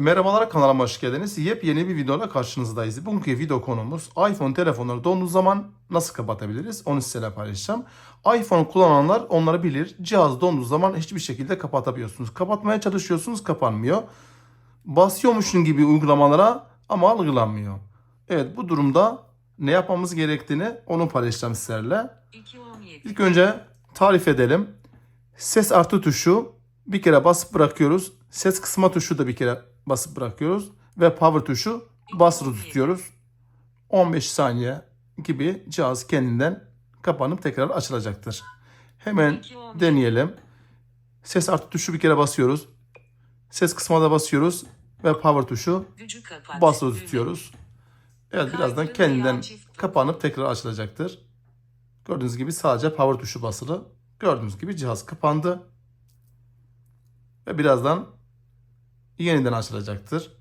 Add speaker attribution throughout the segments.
Speaker 1: Merhabalar kanalıma hoş geldiniz. Yepyeni bir videoyla karşınızdayız. Bugünkü video konumuz iPhone telefonları donduğu zaman nasıl kapatabiliriz? Onu sizlerle paylaşacağım. iPhone kullananlar onları bilir. Cihaz donduğu zaman hiçbir şekilde kapatamıyorsunuz. Kapatmaya çalışıyorsunuz kapanmıyor. Basıyormuşsun gibi uygulamalara ama algılanmıyor. Evet bu durumda ne yapmamız gerektiğini onu paylaşacağım sizlerle.
Speaker 2: 217.
Speaker 1: İlk önce tarif edelim. Ses artı tuşu bir kere basıp bırakıyoruz. Ses kısma tuşu da bir kere basıp bırakıyoruz. Ve power tuşu basılı tutuyoruz. 15 saniye gibi cihaz kendinden kapanıp tekrar açılacaktır. Hemen deneyelim. Ses artı tuşu bir kere basıyoruz. Ses kısma da basıyoruz. Ve power tuşu basılı tutuyoruz. Evet birazdan kendinden kapanıp tekrar açılacaktır. Gördüğünüz gibi sadece power tuşu basılı. Gördüğünüz gibi cihaz kapandı. Ve birazdan yeniden açılacaktır.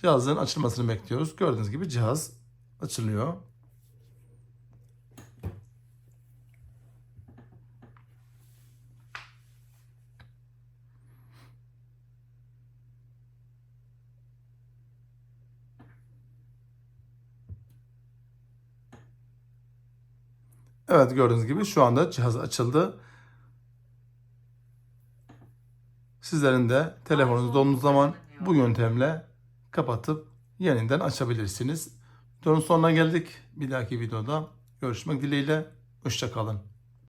Speaker 1: Cihazın açılmasını bekliyoruz. Gördüğünüz gibi cihaz açılıyor. Evet gördüğünüz gibi şu anda cihaz açıldı. Sizlerin de telefonunuz donduğu zaman bu yöntemle kapatıp yeniden açabilirsiniz. Videonun sonuna geldik. Bir dahaki videoda görüşmek dileğiyle. Hoşçakalın.